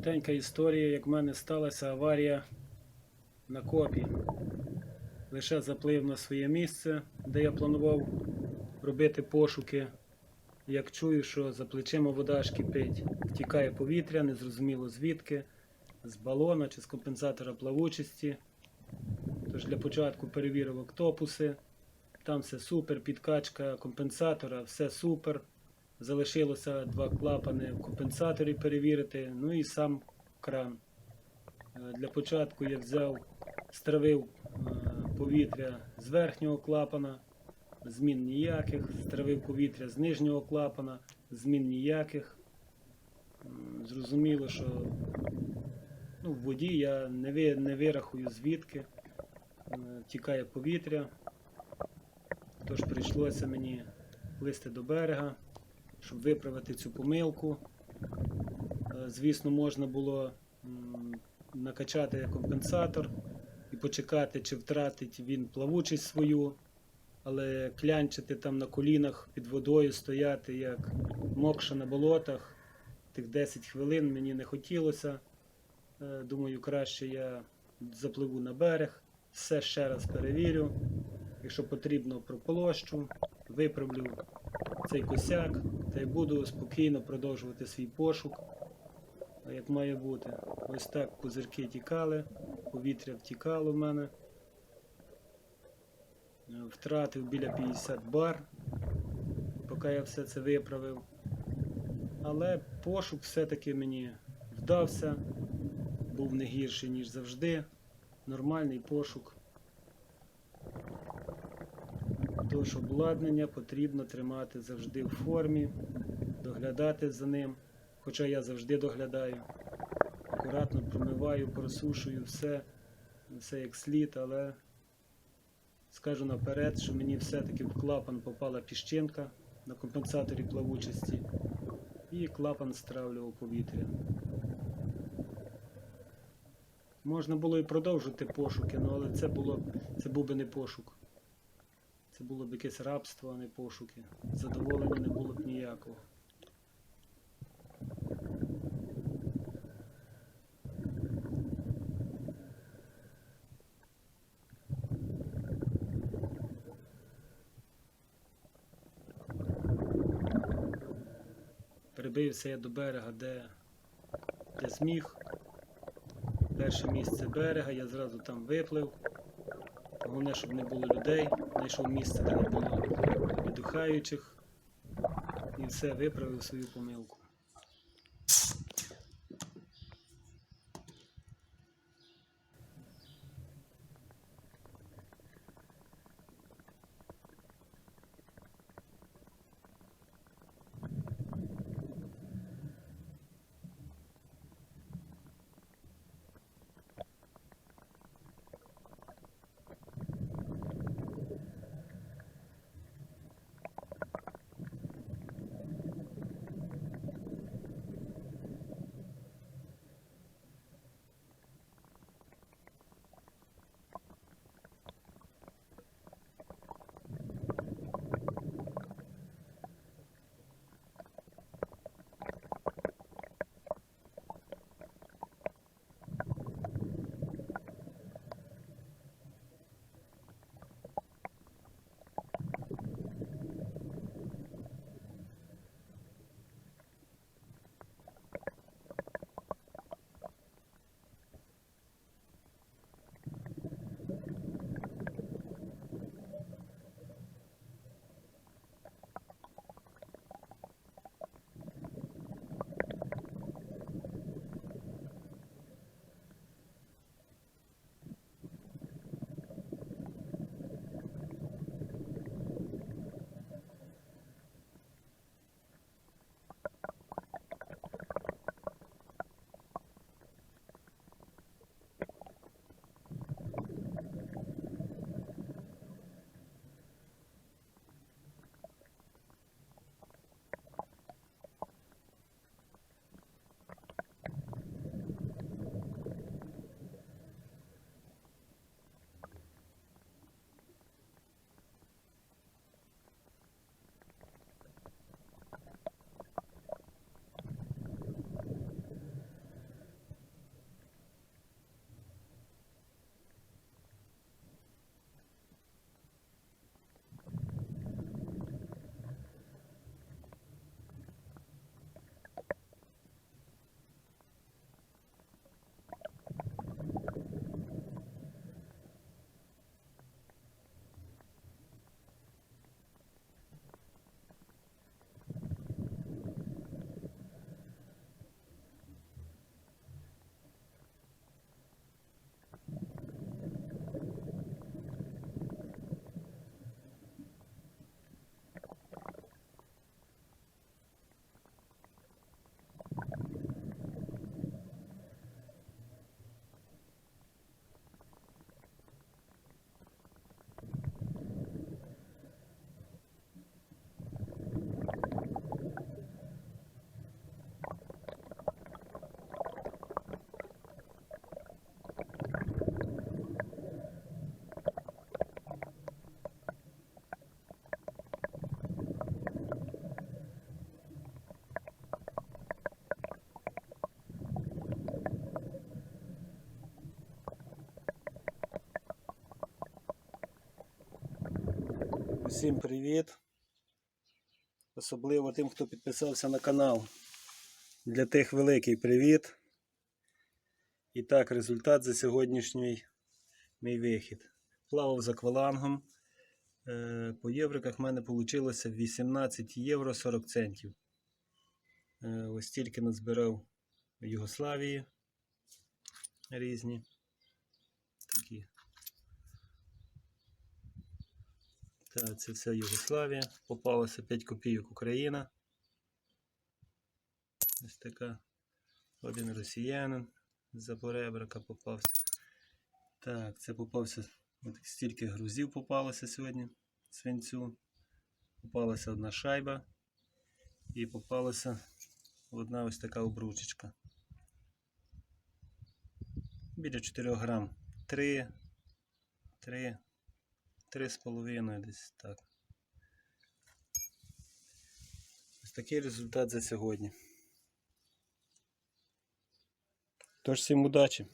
Коротенька історія, як в мене сталася аварія на копі. Лише заплив на своє місце, де я планував робити пошуки. Як чую, що за плечима вода аж кипить, втікає повітря, незрозуміло звідки, з балона чи з компенсатора плавучості. Тож для початку перевірив октопуси. Там все супер, підкачка компенсатора, все супер. Залишилося два клапани в компенсаторі перевірити, ну і сам кран. Е, Для початку я взяв, стравив е, повітря з верхнього клапана, змін ніяких, стравив повітря з нижнього клапана, змін ніяких. Зрозуміло, що ну, в воді я не, не вирахую звідки е, тікає повітря. Тож прийшлося мені плисти до берега, щоб виправити цю помилку. Е, Звісно, можна було накачати компенсатор і почекати, чи втратить він плавучість свою, але клянчити там на колінах під водою стояти, як мокша на болотах, тих 10 хвилин мені не хотілося. Е, Думаю, краще я запливу на берег, все ще раз перевірю. Якщо потрібно, прополощу, виправлю цей косяк та й буду спокійно продовжувати свій пошук, як має бути. Ось так пузирки тікали, повітря втікало в мене. Втратив біля 50 бар, поки я все це виправив. Але пошук все-таки мені вдався, був не гірший, ніж завжди. Нормальний пошук. Тож обладнання потрібно тримати завжди в формі, доглядати за ним, хоча я завжди доглядаю. Акуратно промиваю, просушую все, все як слід, але скажу наперед, що мені все-таки в клапан попала піщинка на компенсаторі плавучості, і клапан стравлював повітря. Можна було і продовжити пошуки, ну, але це було це був би не пошук. Це було б якесь рабство, а не пошуки. Задоволення не було б ніякого. Прибився я до берега, де, де зміг. Перше місце берега, я зразу там виплив. Головне, щоб не було людей. Знайшов місце, де не було віддихаючих. І все, виправив свою помилку. Всім привіт. Особливо тим, хто підписався на канал. Для тих великий привіт. І так, результат за сьогоднішній мій вихід. Плавав за аквалангом. Е, По євриках в мене вийшло 18 євро 40 центів. Е, Ось стільки назбирав в Югославії різні. Та, це все Югославія. Попалося 5 копійок Україна. Ось така. Один росіянин з поребрика попався. Так, це попався. От стільки грузів попалося сьогодні свинцю. Попалася одна шайба. І попалася одна ось така обручечка. Біля 4 грам. 3, 3, 3,5 десь так. Ось такий результат за сьогодні. Тож всім удачі!